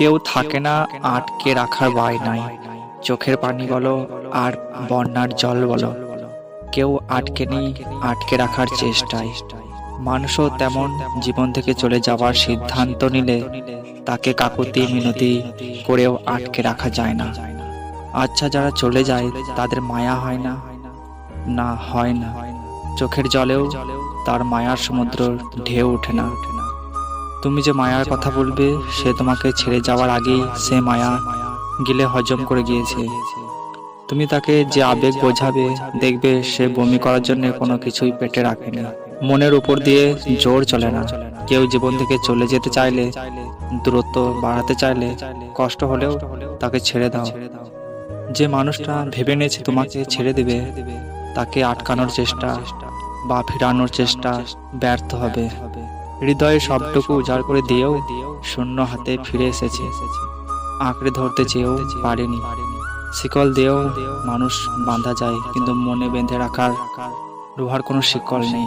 কেউ থাকে না, আটকে রাখার বাই নাই। চোখের পানি বলো আর বন্যার জল বলো। কেউ আটকে নেই, আটকে রাখার চেষ্টায়। মানুষও তেমন জীবন থেকে চলে যাওয়ার সিদ্ধান্ত নিলে তাকে কাকুতি, মিনতি করেও আটকে রাখা যায় না। আচ্ছা যারা চলে যায়, তাদের মায়া হয় না? না, হয় না। চোখের জলেও তার মায়ার সমুদ্র ঢেউ ওঠে না। তুমি যে মায়ার কথা বলবে, সে তোমাকে ছেড়ে যাওয়ার আগেই সে মায়া গিলে হজম করে গিয়েছে। তুমি তাকে যে আবেগ বোঝাবে, দেখবে সে বমি করার জন্য কোনো কিছুই পেটে রাখেনি। মনের উপর দিয়ে জোর চলে না। কেউ জীবন থেকে চলে যেতে চাইলে, দূরত্ব বাড়াতে চাইলে, কষ্ট হলেও তাকে ছেড়ে দাও। যে মানুষটা ভেবে নিয়েছে তোমাকে ছেড়ে দেবে, তাকে আটকানোর চেষ্টা বা ফিরানোর চেষ্টা ব্যর্থ হবে। হৃদয়ে সবটুকু উজাড় করে দিয়েও শূন্য হাতে ফিরে এসেছে। আঁকড়ে ধরতে চেয়েও পারেনি। শিকল দিয়েও মানুষ বাঁধা যায়, কিন্তু মনে বেঁধে রাখার লোহার কোনো শিকল নেই।